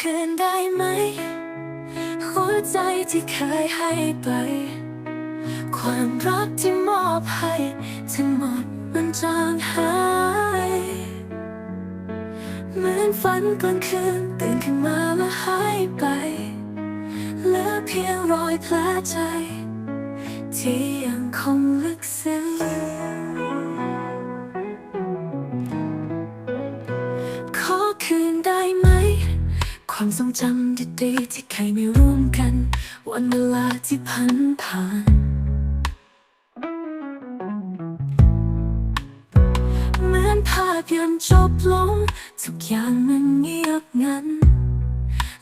คืนได้ไหม หัวใจที่เคยให้ไป ความรักที่มอบให้ทั้งหมดมันจางหายเหมือนฝันกลางคืนตื่นขึ้นมาแล้วหายไปเหลือเพียงรอยแผลใจ ที่ยังคง ความทรงจำดีๆที่เคยมีร่วมกัน วันเวลาที่ผ่านผ่าน เหมือนภาพยนตร์จบลง ทุกอย่างมันเงียบงัน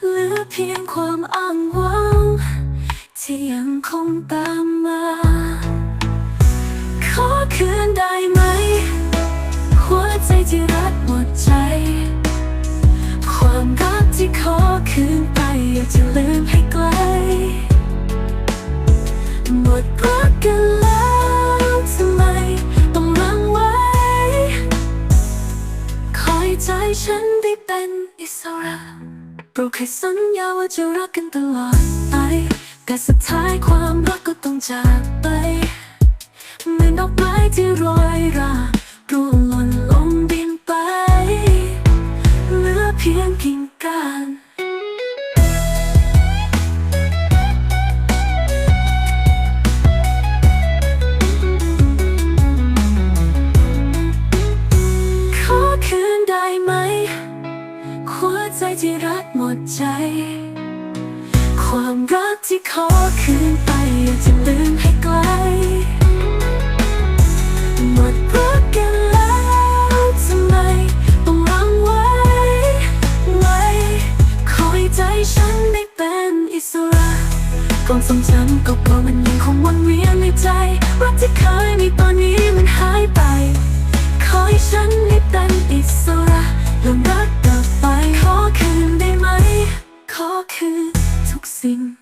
เหลือเพียงความ นได้เป็นอิสระเราเคยสัญญาว่าจะรักกันตลอดไป แต่สุดท้ายความรักก็ต้องจากไปเหมือนดอกไม้ที่โรยราร่วงหล่นลงดินไป เหลือเพียงกิ่งก้าน ที่รักหมดใจ ความรักที่ขอคืนไปอยากจะลืมให้ไกล หมดรักกันแล้วทำไมต้องรังไว้ไว้คอยใจฉันได้เป็นอิสระความทรงจำเก่าๆมันยังคงวนเวียนในใจ รักที่เคยมีตอนนี้มันหายไป ขอให้ฉันได้เป็นอิสระยอมรัก ก